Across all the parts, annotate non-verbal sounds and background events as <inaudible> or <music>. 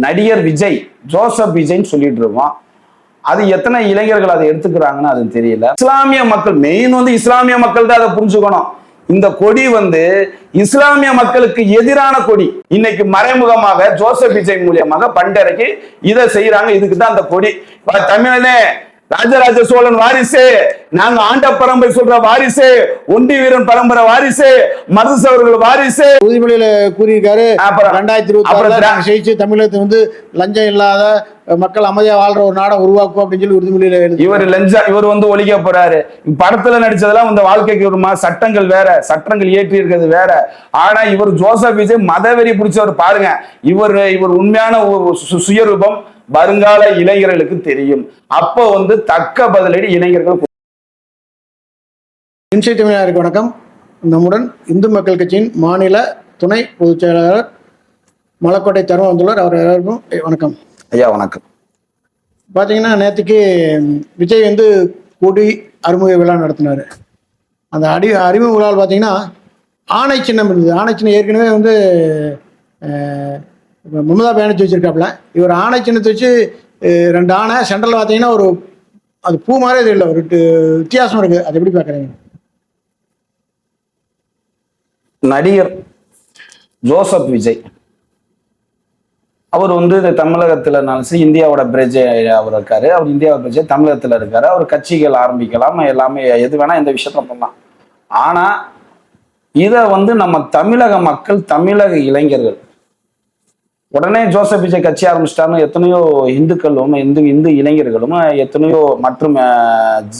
நடிகர் விஜய் ஜோசப் விஜய்ன்னு சொல்லிட்டு இருக்கோம். அது எத்தனை இளைஞர்கள் அதை எடுத்துக்கிறாங்கன்னு அது தெரியல. இஸ்லாமிய மக்கள் மெயின் வந்து இஸ்லாமிய மக்கள் தான் அதை புரிஞ்சுக்கணும். இந்த கொடி வந்து இஸ்லாமிய மக்களுக்கு எதிரான கொடி. இன்னைக்கு மறைமுகமாக ஜோசப் விஜய் மூலியமாக பண்டரைக்கு இதை செய்யறாங்க இதுக்கு தான் அந்த கொடி. ப- தமிழனே ராஜராஜ சோழன் வாரிசு நாங்க ஆண்ட பரம்பரை சொல்ற வாரிசு ஒண்டி வீரன் பரம்பரை வாரிசு மருதுசவர்கள் வாரிசு. உறுதிமொழியில கூறியிருக்காரு. அப்புறம் ரெண்டாயிரத்தி இருபத்தி ஜெயிச்சு தமிழகத்தை வந்து லஞ்சம் இல்லாத மக்கள் அமைதியா வாழ்ற ஒரு நாடை உருவாக்கும் அப்படின்னு சொல்லி உறுதிமொழியில இவர் லஞ்சா இவர் வந்து ஒழிக்க போறாரு. படத்துல நடிச்சதெல்லாம் இந்த வாழ்க்கைக்கு வருமா சட்டங்கள் வேற. சட்டங்கள் இயற்றி இருக்கிறது வேற. ஆனா இவர் ஜோசப் விஜய் மதவெறி பிடிச்சவர் பாருங்க. இவர் இவர் உண்மையான ஒரு சு- சுயரூபம். வருங்கால இளைஞர்களுக்கு தெரியும். அப்போ வந்து தக்க பதிலடி இளைஞர்கள் இன்சை தமிழருக்கு வணக்கம். நம்முடன் இந்து மக்கள் கட்சியின் மாநில துணை பொதுச் செயலாளர் மலக்கோட்டை தருண் வந்துள்ளார். அவர் எல்லாருக்கும் வணக்கம். ஐயா வணக்கம். பார்த்தீங்கன்னா நேற்றுக்கு விஜய் வந்து கொடி அறிமுக விழா நடத்தினார். அந்த அடி அறிமுக விழாவில் பார்த்தீங்கன்னா ஆணை சின்னம் இருந்தது. ஆணை சின்னம் ஏற்கனவே வந்து இப்ப மமதா பேனர்ஜி வச்சிருக்காப்புல. இவர் ஆணை சின்னத்தை வச்சு ரெண்டு ஆணை சென்ட்ரல் பார்த்தீங்கன்னா ஒரு அது பூ மாதிரி இல்லை ஒரு வித்தியாசம் இருக்குது அது எப்படி பார்க்குறீங்க? நடிகர் ஜோசப் விஜய். அவர் வந்து இந்த தமிழகத்தில் சரி இந்தியாவோட பிரஜை அவர் இருக்காரு. அவர் இந்தியாவோட பிரஜை தமிழகத்தில் இருக்காரு. அவர் கட்சிகள் ஆரம்பிக்கலாம் எல்லாமே எது வேணா இந்த விஷயத்துல பண்ணலாம். ஆனா இதை வந்து நம்ம தமிழக மக்கள் தமிழக இளைஞர்கள் உடனே ஜோசப் விஜய் கட்சி ஆரம்பிச்சிட்டாருன்னு எத்தனையோ இந்துக்களும் இந்து இந்து இளைஞர்களும் எத்தனையோ மற்றும்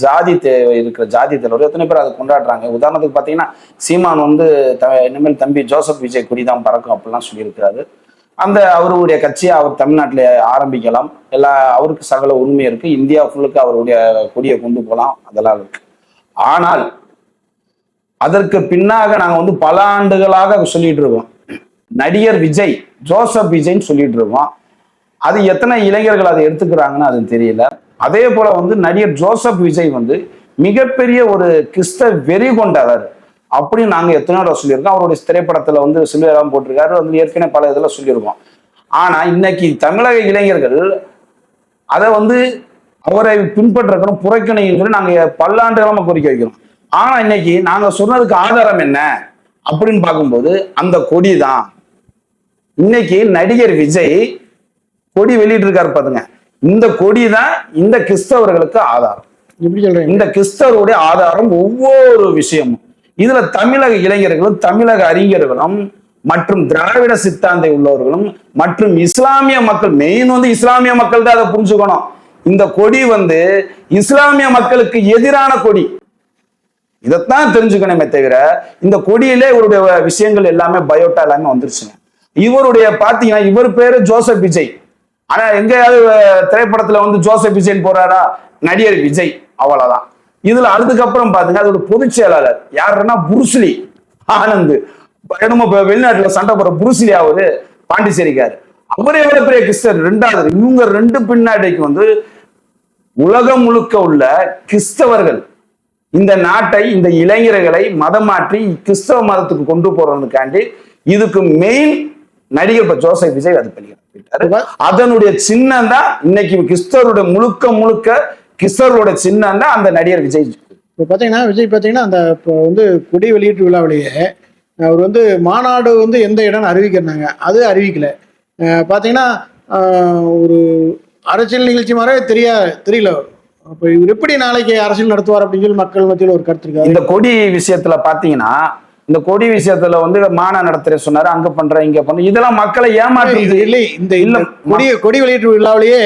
ஜாதி தே இருக்கிற ஜாதி தலைவர் எத்தனை பேர் அதை கொண்டாடுறாங்க. உதாரணத்துக்கு பார்த்தீங்கன்னா சீமான் வந்து த இனிமேல் தம்பி ஜோசப் விஜய் கொடி தான் பறக்கும் அப்படிலாம் சொல்லியிருக்கிறாரு. அந்த அவருடைய கட்சியை அவர் தமிழ்நாட்டில் ஆரம்பிக்கலாம். எல்லா அவருக்கு சகல உண்மை இருக்கு. இந்தியா ஃபுல்லுக்கு அவருடைய கொடியை கொண்டு போகலாம் அதெல்லாம் இருக்கு. ஆனால் அதற்கு பின்னாக நாங்க வந்து பல ஆண்டுகளாக சொல்லிட்டு இருக்கோம். நடிகர் விஜய் ஜோசப் விஜய்ன்னு சொல்லிட்டு இருக்கோம். அது எத்தனை இளைஞர்கள் அதை எடுத்துக்கிறாங்கன்னு அது தெரியல. அதே போல வந்து நடிகர் ஜோசப் விஜய் வந்து மிகப்பெரிய ஒரு கிறிஸ்த வெறி கொண்டவர் அப்படின்னு நாங்கள் எத்தனையோ தடவை சொல்லியிருக்கோம். அவருடைய திரைப்படத்தில் வந்து சிலுவையெல்லாம் போட்டிருக்காரு. வந்து ஏற்கனவே பல இதில் சொல்லியிருக்கோம். ஆனால் இன்னைக்கு தமிழக இளைஞர்கள் அதை வந்து அவரை பின்பற்றக்கணும் புறக்கணும் சொல்லி நாங்க பல்லாண்டுகளமா கோரிக்கை வைக்கிறோம். ஆனால் இன்னைக்கு நாங்கள் சொன்னதுக்கு ஆதாரம் என்ன அப்படின்னு பார்க்கும்போது அந்த கொடி தான் இன்னைக்கு நடிகர் விஜய் கொடி வெளியிட்டு இருக்காரு பாருங்க இந்த கொடி தான் இந்த கிறிஸ்தவர்களுக்கு ஆதாரம். இந்த கிறிஸ்தவருடைய ஆதாரம் ஒவ்வொரு விஷயமும். இதுல தமிழக இளைஞர்களும் தமிழக அறிஞர்களும் மற்றும் திராவிட சித்தாந்தை உள்ளவர்களும் மற்றும் இஸ்லாமிய மக்கள் மெயின் வந்து இஸ்லாமிய மக்கள் தான் அதை புரிஞ்சுக்கணும். இந்த கொடி வந்து இஸ்லாமிய மக்களுக்கு எதிரான கொடி. இதைத்தான் தெரிஞ்சுக்கணுமே தவிர இந்த கொடியிலே இவருடைய விஷயங்கள் எல்லாமே பயோட்டா எல்லாமே வந்துருச்சுங்க. இவருடைய பாத்தீங்கன்னா இவர் பேரு ஜோசப் விஜய். ஆனா எங்கேயாவது திரைப்படத்துல வந்து ஜோசப் விஜய்னு போறாரா? நடிகர் விஜய் அவ்வளவுதான். இதுல அதுக்கப்புறம் பாத்துங்க அதோட பொதுச் செயலாளர் யாருன்னா புருஸ்லி ஆனந்த். என்னமோ வெளிநாட்டுல சண்டை போற புருஸ்லி அவரு பாண்டிச்சேரிக்காரு. அவரே எவ்வளவு பெரிய கிறிஸ்தவர் ரெண்டாவது. இவங்க ரெண்டு பின்னாடிக்கு வந்து உலகம் முழுக்க உள்ள கிறிஸ்தவர்கள் இந்த நாட்டை இந்த இளைஞர்களை மதம் மாற்றி கிறிஸ்தவ மதத்துக்கு கொண்டு போறதுக்காண்டி இதுக்கு மெயின் நடிகர் இப்ப ஜோசப் விஜய் அது பண்ணிட்டாரு அதனுடைய சின்னம் தான் இன்னைக்கு கிறிஸ்தவருடைய முழுக்க முழுக்க கிறிஸ்தவருடைய சின்னம் தான் அந்த நடிகர் விஜய். இப்போ பார்த்தீங்கன்னா விஜய் பார்த்தீங்கன்னா அந்த இப்போ வந்து கொடி வெளியீட்டு விழாவிலேயே அவர் வந்து மாநாடு வந்து எந்த இடம்னு அறிவிக்கிறாங்க அது அறிவிக்கல. பார்த்தீங்கன்னா ஒரு அரசியல் நிகழ்ச்சி மாதிரி தெரியா தெரியல. அப்போ இவர் எப்படி நாளைக்கு அரசியல் நடத்துவார் அப்படின்னு சொல்லி மக்கள் மத்தியில் ஒரு கருத்து இருக்காரு இந்த கொடி விஷயத்துல பாத்தீங்கன்னா இந்த கொடி விஷயத்துல வந்து மானா நடத்துற சொன்னாரு அங்க பண்ற இங்க பண்ற. இதெல்லாம் மக்களை ஏமாற்றுது இல்லை இந்த இல்ல, கொடி கொடி வெளியீட்டு விழாவிலேயே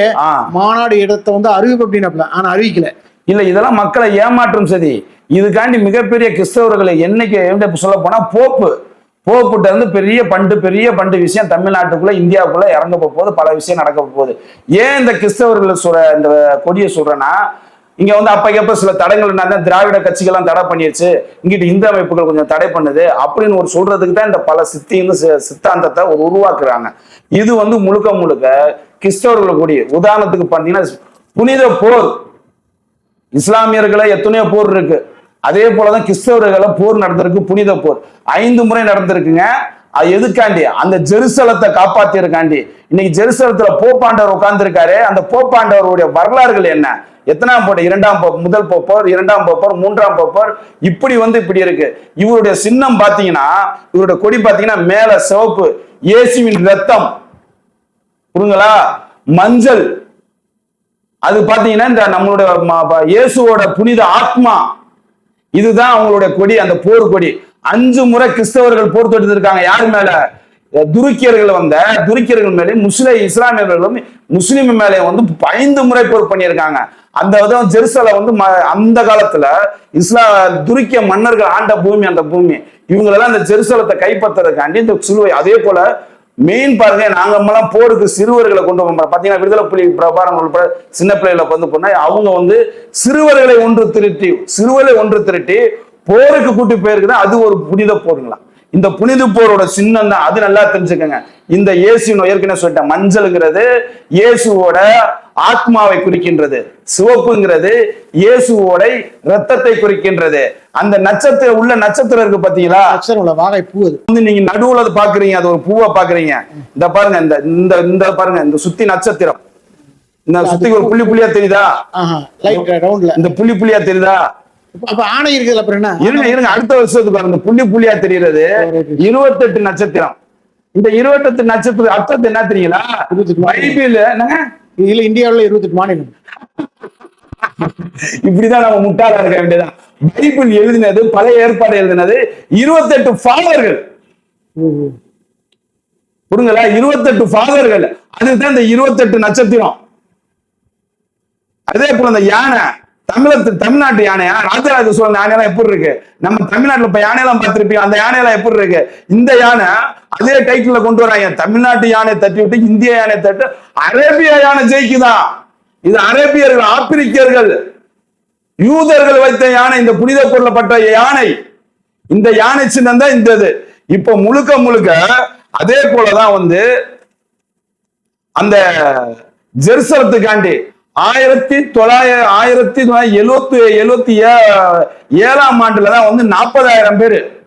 மாநாடு இடத்தை வந்து அறிவிப்பு அப்படின்னாப்ல ஆனா அறிவிக்கல. இல்ல இதெல்லாம் மக்களை ஏமாற்றும் சதி. இதுக்காண்டி மிகப்பெரிய கிறிஸ்தவர்களை என்னைக்கு சொல்ல போனா போப்பு. போப்புட்ட இருந்து பெரிய பண்டு பெரிய பண்டு விஷயம் தமிழ்நாட்டுக்குள்ள இந்தியாவுக்குள்ள இறங்க போகுது பல விஷயம் நடக்க போகுது. ஏன் இந்த கிறிஸ்தவர்களை சொல்ற இந்த கொடியை சொல்றேன்னா இங்க வந்து அப்பக்கப்ப சில தடங்கள் என்ன திராவிட கட்சிகள்லாம் தடை பண்ணிருச்சு. இங்கிட்டு இந்து அமைப்புகள் கொஞ்சம் தடை பண்ணுது. அப்படின்னு ஒரு சொல்றதுக்கு தான் இந்த பல சித்தின்னு சி- சித்தாந்தத்தை ஒரு உருவாக்குறாங்க. இது வந்து முழுக்க முழுக்க கிறிஸ்தவர்கள் கூடிய உதாரணத்துக்கு பார்த்தீங்கன்னா புனித போர். இஸ்லாமியர்களை எத்தனையோ போர் இருக்கு. அதே போலதான் கிறிஸ்தவர்களை போர் நடந்திருக்கு புனித போர். ஐந்து முறை நடந்திருக்குங்க. அது எதுக்காண்டி? அந்த ஜெருசலத்தை காப்பாத்திருக்காண்டி. இன்னைக்கு ஜெருசலத்துல போப்பாண்டவர் உட்கார்ந்துருக்காரு. அந்த போப்பாண்டவருடைய வரலாறுகள் என்ன? எத்தனாம் போட்டு இரண்டாம் முதல் போப்போர் இரண்டாம் போப்போர் மூன்றாம் போப்போர் இப்படி வந்து இப்படி இருக்கு. இவருடைய சின்னம் பாத்தீங்கன்னா இவருடைய கொடி பாத்தீங்கன்னா மேல சிவப்பு இயேசுவின் ரத்தம் புரியுங்களா மஞ்சள். அது பாத்தீங்கன்னா இந்த நம்மளுடைய இயேசுவோட புனித ஆத்மா. இதுதான் அவங்களுடைய கொடி அந்த போர் கொடி. அஞ்சு முறை கிறிஸ்தவர்கள் போர் தொடுத்து யாரு யார் மேல துருக்கியர்கள் வந்த துருக்கியர்கள் மேலே முஸ்லிம் இஸ்லாமியர்களும் முஸ்லீம் மேலே வந்து ஐந்து முறை போர் பண்ணியிருக்காங்க. அந்த விதம் ஜெருசலை வந்து ம- அந்த காலத்துல இஸ்லா துருக்கிய மன்னர்கள் ஆண்ட பூமி அந்த பூமி. இவங்களெல்லாம் அந்த ஜெருசலத்தை கைப்பற்றுறதுக்காண்டி இந்த சிலுவை. அதே போல மெயின் பாருங்க நாங்க எல்லாம் போருக்கு சிறுவர்களை கொண்டு வரோம் பாத்தீங்கன்னா விடுதலை புலி பிரபாரம் உள்பட சின்ன பிள்ளைகளை வந்து போனா அவங்க வந்து சிறுவர்களை ஒன்று திருட்டி சிறுவர்களை ஒன்று திருட்டி போருக்கு கூட்டி போயிருக்குன்னா அது ஒரு புனித போருங்களா? இந்த புனித போரோட சின்னம் தான். அது நல்லா தெரிஞ்சுக்கங்க. இந்த இயேசுவின் ஏற்கனவே சொல்லிட்டேன் மஞ்சள்ங்கிறது இயேசுவோட ஆத்மாவை குறிக்கின்றது. சிவப்புங்கிறது இயேசுவோட ரத்தத்தை குறிக்கின்றது. அந்த நட்சத்திரம் உள்ள நட்சத்திரம் இருக்கு பாத்தீங்களா? உள்ள வாகை பூ வந்து நீங்க நடுவுல அது பாக்குறீங்க. அது ஒரு பூவை பாக்குறீங்க. இந்த பாருங்க இந்த இந்த இந்த பாருங்க இந்த சுத்தி நட்சத்திரம். இந்த சுத்தி ஒரு புள்ளி புள்ளியா தெரியுதா? இந்த புள்ளி புள்ளியா தெரியுதா? அப்ப ஆணை இருக்குதுல அப்புறம் என்ன? இருங்க இருங்க. அடுத்த வருஷத்துக்கு பாருங்க. புள்ளி புள்ளியா தெரியுறது. இருபத்தெட்டு நட்சத்திரம். இந்த இருபத்தெட்டு நட்சத்திரம் அர்த்தத்தை என்ன தெரியுங்களா? பைபிள். என்னங்க? இதுல இந்தியாவுல இருபத்தெட்டு மாநிலம். <laughs> இப்படிதான் நம்ம முட்டாளா இருக்க வேண்டியதான் பைபிள் எழுதினது பழைய ஏற்பாடு எழுதினது இருபத்தெட்டு ஃபாதர்கள். புரியுங்களா இருபத்தெட்டு ஃபாதர்கள். அதுதான் இந்த இருபத்தெட்டு நட்சத்திரம். அதே போல இந்த யானை. தமிழத்து தமிழ்நாட்டு யானையா? ராஜராஜ சோழன் யானையெல்லாம் எப்படி இருக்கு? நம்ம தமிழ்நாட்டுல இப்ப யானையெல்லாம் பார்த்திருப்பீங்க. அந்த யானையெல்லாம் எப்படி இருக்கு? இந்த யானை அதே டைட்டில்ல கொண்டு வராங்க. தமிழ்நாட்டு யானை தட்டி விட்டு இந்திய யானை தட்டு அரேபிய யானை ஜெயிக்குதான் இது அரேபியர்கள் ஆப்பிரிக்கர்கள். யூதர்கள் வைத்த யானை இந்த புனித பொருளப்பட்ட யானை. இந்த யானை சின்னம் தான் இந்த இது. இப்ப முழுக்க முழுக்க அதே போலதான் வந்து அந்த ஜெருசலத்துக்காண்டி ஆயிரத்தி தொள்ளாயிரம் ஆயிரத்தி தொள்ளாயிரத்தி எழுவத்தி எழுவத்தி ஏழாம் ஆண்டுல தான் வந்து நாற்பதாயிரம் பேர்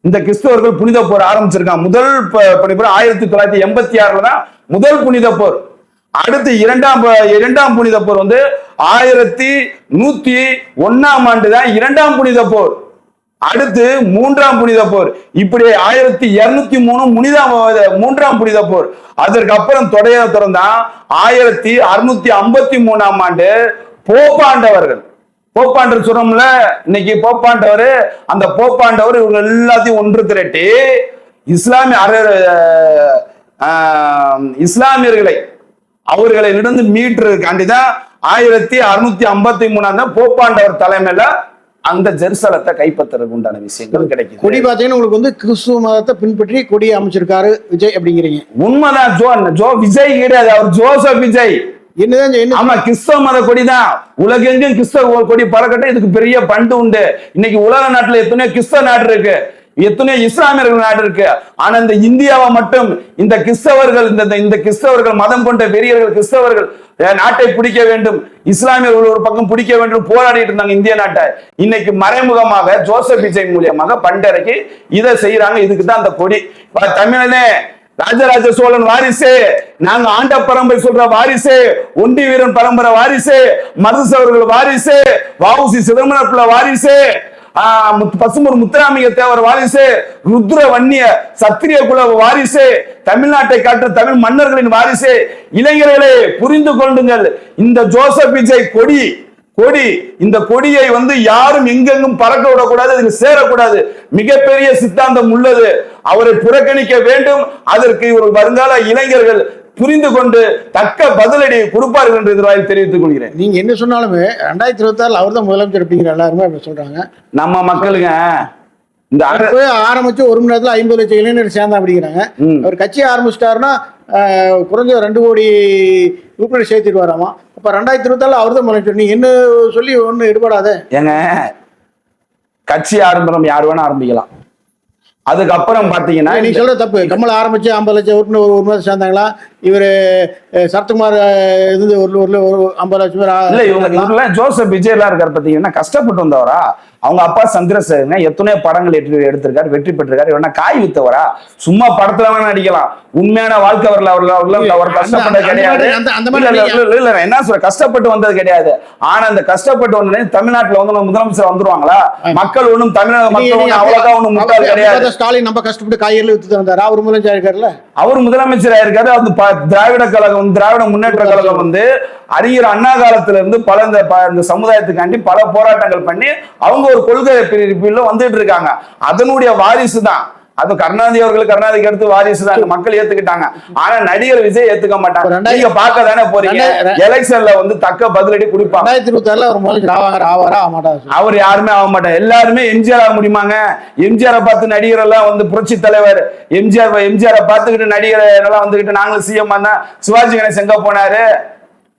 இந்த கிறிஸ்தவர்கள் புனித போர் ஆரம்பிச்சிருக்காங்க. முதல் ப- ஆயிரத்தி தொள்ளாயிரத்தி எண்பத்தி ஆறுல தான் முதல் புனித போர். அடுத்து இரண்டாம் ப- இரண்டாம் புனித போர் வந்து ஆயிரத்தி நூத்தி ஒன்னாம் ஆண்டு தான் இரண்டாம் புனித போர். அடுத்து மூன்றாம் புனித போர். இப்படி ஆயிரத்தி இருநூத்தி மூணு முனிதாம் மூன்றாம் புனித போர். அதற்கு அப்புறம் தொடைய திறந்தான் ஆயிரத்தி அறுநூத்தி ஐம்பத்தி மூணாம் ஆண்டு போப்பாண்டவர்கள். போப்பாண்டவர் சுரம்ல இன்னைக்கு போப்பாண்டவர் அந்த போப்பாண்டவர் இவங்க எல்லாத்தையும் ஒன்று திரட்டி இஸ்லாமிய அர- இஸ்லாமியர்களை இஸ்லாமியர்களை அவர்களிடந்து மீட்டுறதுக்காண்டி தான் ஆயிரத்தி அறுநூத்தி ஐம்பத்தி மூணாம் தான் போப்பாண்டவர் தலைமையில அந்த ஜெருசலத்தை கைப்பற்றுறதுக்கு உண்டான விஷயங்கள் கிடைக்குது. கொடி பாத்தீங்கன்னா உங்களுக்கு வந்து கிறிஸ்துவ மதத்தை பின்பற்றி கொடி அமைச்சிருக்காரு விஜய் அப்படிங்கிறீங்க. உண்மைதான் ஜோ ஜோ விஜய் கிடையாது அவர் ஜோசப் விஜய். என்னதான் ஆமா கிறிஸ்தவ மத கொடிதான். உலகெங்கும் கிறிஸ்தவ கொடி பறக்கட்டும் இதுக்கு பெரிய பண்டு உண்டு. இன்னைக்கு உலக நாட்டுல எத்தனையோ கிறிஸ்தவ நாடு இருக்கு. எத்தனையோ இஸ்லாமியர்கள் நாடு இருக்கு. ஆனா இந்த இந்தியாவை மட்டும் இந்த கிறிஸ்தவர்கள் இந்த இந்த- கிறிஸ்தவர்கள் மதம் கொண்ட பெரியவர்கள் கிறிஸ்தவர்கள் நாட்டை பிடிக்க வேண்டும். இஸ்லாமியர்கள் ஒரு பக்கம் பிடிக்க வேண்டும். போராடிட்டு இருந்தாங்க இந்திய நாட்டை. இன்னைக்கு மறைமுகமாக ஜோசப் விஜய் மூலியமாக பண்டரைக்கு இதை செய்யறாங்க இதுக்கு தான் அந்த கொடி. தமிழனே ராஜராஜ சோழன் வாரிசு நாங்க ஆண்ட பரம்பரை சொல்ற வாரிசு ஒண்டி வீரன் பரம்பரை வாரிசு மருதுசவர்கள் வாரிசு வாவுசி சிதம்பரம் பிள்ளை வாரிசு ஆஹ் முத்து- பசும்பொன் முத்துராமிக தேவர் வாரிசு ருத்ர வன்னிய சத்திரிய குல வாரிசு தமிழ்நாட்டை காட்டு தமிழ் மன்னர்களின் வாரிசு இளைஞர்களே புரிந்து கொள்ளுங்கள். இந்த ஜோசப் விஜய் கொடி கொடி இந்த கொடியை வந்து யாரும் எங்கெங்கும் பறக்க விடக்கூடாது அதுக்கு சேரக்கூடாது. மிகப்பெரிய சித்தாந்தம் உள்ளது. அவரை புறக்கணிக்க வேண்டும். அதற்கு ஒரு வருங்கால இளைஞர்கள் புரிந்து கொண்டு தக்க பதிலடி கொடுப்பார்கள் என்று இதில் தெரிவித்துக் கொள்கிறேன். நீங்க என்ன சொன்னாலுமே ரெண்டாயிரத்தி இருபத்தி ஆறுல அவர் தான் முதலமைச்சர் அப்படிங்கிற எல்லாருமே அப்படி சொல்றாங்க. நம்ம மக்களுங்க இந்த ஆரம்பிச்சு ஒரு மணி நேரத்துல ஐம்பது லட்சம் இளைஞர் சேர்ந்தா அப்படிங்கிறாங்க. அவர் கட்சி ஆரம்பிச்சிட்டாருன்னா குறைஞ்ச ரெண்டு கோடி உறுப்பினர் சேர்த்துட்டு அப்ப ரெண்டாயிரத்தி இருபத்தி ஆறுல அவர் தான் முதலமைச்சர். நீங்க என்ன சொல்லி ஒண்ணு எடுபடாத? ஏங்க கட்சி ஆரம்பரம் யார் வேணா ஆரம்பிக்கலாம். அதுக்கப்புறம் பாத்தீங்கன்னா நீங்க சொல்ற தப்பு. கமல் ஆரம்பிச்சு ஐம்பது லட்சம் உறுப்பினர் ஒரு ஒரு மாதம் சேர்ந்தாங்களா? இவர் சரத்குமார் இது ஒரு ஒரு ஒரு ஐம்பது லட்சம் பேர் இல்ல இவங்க இவங்கெல்லாம் ஜோசப் விஜய் எல்லாம் இருக்காரு பாத்தீங்கன்னா கஷ்டப்பட்டு வந்தவரா? அவங்க அப்பா சந்திரசேகரங்க எத்தனையோ படங்கள் எடுத்து எடுத்திருக்காரு வெற்றி பெற்றிருக்காரு. இவனா காய் வித்தவரா? சும்மா படத்துல வேணா நடிக்கலாம். உண்மையான வாழ்க்கை வரல அவர்ல அவர் அந்த- கஷ்டப்பட்டது கிடையாது. இல்ல, என்ன சொல்ற? கஷ்டப்பட்டு வந்தது கிடையாது. ஆனா அந்த கஷ்டப்பட்டு வந்தோடனே தமிழ்நாட்டுல வந்து முதலமைச்சர் வந்துருவாங்களா? மக்கள் ஒண்ணும் தமிழக மக்கள் அவ்வளவுதான் ஒண்ணும் முட்டாள் கிடையாது. ஸ்டாலின் நம்ம கஷ்டப்பட்டு காய்கறிகள் வித்துட்டு வந்தாரு? அவர் முதலமைச்சர் இருக்காருல்ல அவர் முதலமைச்சரா இருக்காரு அது திராவிட கழகம் திராவிட முன்னேற்ற கழகம் வந்து அறிஞர் அண்ணா காலத்துல இருந்து பல இந்த ப- இந்த சமுதாயத்துக்காண்டி பல போராட்டங்கள் பண்ணி அவங்க ஒரு கொள்கை பிரிவில் வந்துட்டு இருக்காங்க. அதனுடைய வாரிசு தான். அது கருணாநிதி அவர்கள் கருணாநிதிக்கு அடுத்து வாரிசு தான் மக்கள் ஏத்துக்கிட்டாங்க. ஆனா நடிகர் விஜய் ஏத்துக்க மாட்டாங்க. நீங்க பார்க்க தானே போறீங்க எலெக்ஷன்ல வந்து தக்க பதிலடி கொடுப்பாங்க. இருபத்தி ஆறுல அவர் ஆவாரா ஆக மாட்டாரு? அவர் யாருமே ஆக மாட்டார். எல்லாருமே எம்ஜிஆர் ஆக முடியுமாங்க? எம்ஜிஆரை பார்த்து நடிகர் எல்லாம் வந்து புரட்சி தலைவர். எம்ஜிஆர் எம்ஜிஆரை பார்த்துக்கிட்டு நடிகர் எல்லாம் வந்துகிட்டு நாங்களும் சிஎம் சிவாஜி கணேசன் எங்க போனாரு?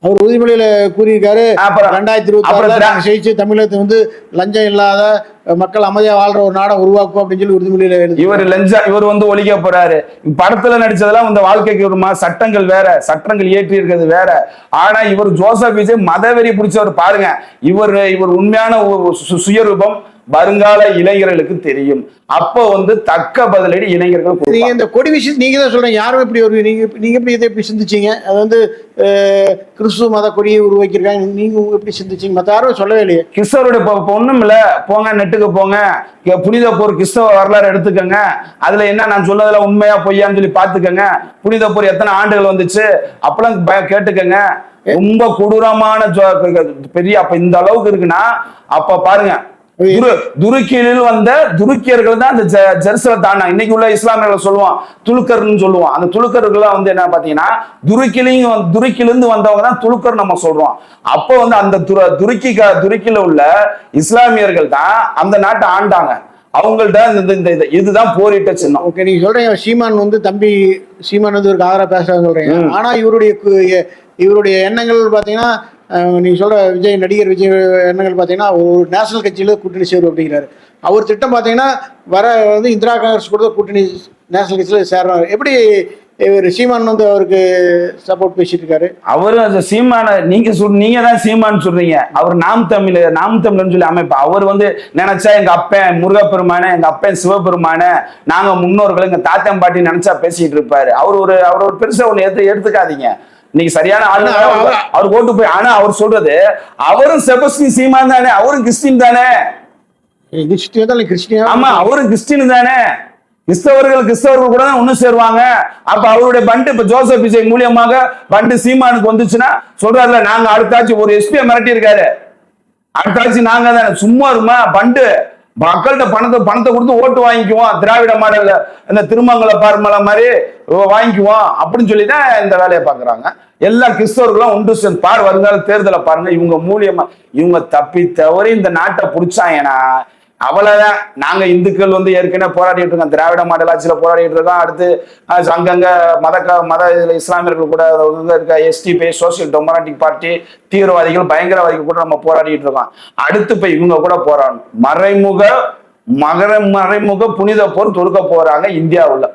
அவர் உறுதிமொழியில கூறியிருக்காரு. அப்புறம் ரெண்டாயிரத்தி இருபத்தி நாங்க ஜெயிச்சு தமிழகத்தை வந்து லஞ்சம் இல்லாத மக்கள் அமைதியா வாழ்ற ஒரு நாடை உருவாக்கும் அப்படின்னு சொல்லி உறுதிமொழியில எழுதி இவர் லஞ்சா இவர் வந்து ஒழிக்க போறாரு. படத்துல நடிச்சதெல்லாம் இந்த வாழ்க்கைக்கு வருமா சட்டங்கள் வேற சட்டங்கள் ஏற்றி இருக்கிறது வேற. ஆனா இவர் ஜோசப் விஜய் மதவெறி பிடிச்சவர் பாருங்க. இவர் இவர் உண்மையான ஒரு சு- சுயரூபம். வருங்கால இளைஞர்களுக்கு தெரியும். அப்போ வந்து தக்க பதிலடி இளைஞர்கள் நீங்க. இந்த கொடி விஷயம் நீங்க தான் சொல்றீங்க. யாரும் இப்படி ஒரு நீங்க நீங்க எப்படி இதை எப்படி சிந்திச்சீங்க? அது வந்து கிறிஸ்துவ மத கொடியை உருவாக்கியிருக்காங்க. நீங்க எப்படி சிந்திச்சீங்க. மத்த யாரும் சொல்லவே இல்லையே. கிறிஸ்தவருடைய ஒண்ணும் இல்ல. போங்க நெட்டுக்கு போங்க. புனித போர் கிறிஸ்தவ வரலாறு எடுத்துக்கோங்க. அதுல என்ன நான் சொன்னதுல உண்மையா பொய்யான்னு சொல்லி பாத்துக்கோங்க புனித போர் எத்தனை ஆண்டுகள் வந்துச்சு? அப்பெல்லாம் கேட்டுக்கோங்க. ரொம்ப கொடூரமான பெரிய அப்ப இந்த அளவுக்கு இருக்குன்னா அப்ப பாருங்க. துருக்கியில் வந்த துருக்கியர்கள் தான் அந்த ஜெ- ஜெருசலம் தாண்டாங்க இன்னைக்கு உள்ள இஸ்லாமியர்கள் சொல்லுவோம் துலுக்கர்னு சொல்லுவோம் அந்த துலுக்கர்கள்லாம் வந்து என்ன பாத்தீங்கன்னா துருக்கிலையும் துருக்கிலிருந்து வந்தவங்க தான் துலுக்கர் நம்ம சொல்றோம். அப்போ வந்து அந்த துர துருக்கி துருக்கில உள்ள இஸ்லாமியர்கள் தான் அந்த நாட்டை ஆண்டாங்க. அவங்கள்ட்ட இந்த இந்த இது- இதுதான் போரிட்ட சின்னம். ஓகே நீங்க சொல்றீங்க சீமான் வந்து தம்பி சீமான் வந்து ஒரு ஆதரா பேசுறாங்க சொல்றீங்க. ஆனா இவருடைய இவருடைய எண்ணங்கள் பாத்தீங்கன்னா நீங்கள் சொல்கிற விஜய் நடிகர் விஜய் எண்ணங்கள் பார்த்தீங்கன்னா ஒரு நேஷனல் கட்சியில் கூட்டணி சேரும் அப்படிங்கிறாரு. அவர் திட்டம் பார்த்தீங்கன்னா வர வந்து இந்திரா காங்கிரஸ் கூட கூட்டணி நேஷனல் கட்சியில் சேர்றாரு. எப்படி இவர் சீமான் வந்து அவருக்கு சப்போர்ட் பேசிட்டு இருக்காரு? அவரும் அந்த சீமான நீங்க சொல் நீங்க தான் சீமான்னு சொல்றீங்க. அவர் நாம் தமிழ் நாம் தமிழ்னு சொல்லி அமைப்பு. அவர் வந்து நினைச்சா எங்க அப்பன் முருகப்பெருமான எங்க அப்பன் சிவபெருமான நாங்க முன்னோர்கள் எங்க தாத்தன் பாட்டி நினைச்சா பேசிட்டு இருப்பாரு. அவர் ஒரு அவர் ஒரு பெருசா ஒண்ணு எடுத்து எடுத்துக்காதீங்க. நீங்க சரியான ஆளு அவர்- ஓட்டு போய் ஆனா அவர் சொல்றது அவரும் செபஸ்டின் சீமான் தானே அவரும் கிறிஸ்டின் தானே. கிறிஸ்டியா ஆமா அவரும் கிறிஸ்டின் தானே. கிறிஸ்தவர்கள் கிறிஸ்தவர்கள் கூட தான் ஒண்ணு சேருவாங்க. அப்ப அவருடைய பண்டு இப்ப ஜோசப் விஜய் மூலியமாக பண்டு சீமானுக்கு வந்துச்சுன்னா சொல்றாருல நாங்க அடுத்தாச்சு ஒரு எஸ்பியை மிரட்டி இருக்காரு அடுத்தாச்சு நாங்க தானே சும்மா இருமா பண்டு. மக்கள்கிட்ட பணத்தை பணத்தை கொடுத்து ஓட்டு வாங்கிக்குவோம் திராவிட மாடல இந்த திருமங்கல பார்மல மாதிரி வாங்கிக்குவோம் அப்படின்னு சொல்லி தான் இந்த வேலையை பாக்குறாங்க எல்லா கிறிஸ்தவர்களும் ஒன்று சேர்ந்து பார் வருங்கால தேர்தலை பாருங்க இவங்க மூலியமா இவங்க தப்பி தவறி இந்த நாட்டை பிடிச்சாங்கன்னா அவ்வளவுதான். நாங்க இந்துக்கள் வந்து ஏற்கனவே போராடிட்டு இருக்கோம். திராவிட மாடல் ஆட்சியில போராடிட்டு இருக்கோம். அடுத்து அங்கங்க மத மத இதுல இஸ்லாமியர்கள் கூட இருக்க எஸ்டிபி சோசியல் டெமோக்ராட்டிக் பார்ட்டி தீவிரவாதிகள் பயங்கரவாதிகள் கூட நம்ம போராடிட்டு இருக்கோம். அடுத்து இப்ப இவங்க கூட போராடணும். மறைமுக மகர மறைமுக புனித போர் தொடுக்க போறாங்க இந்தியாவுல.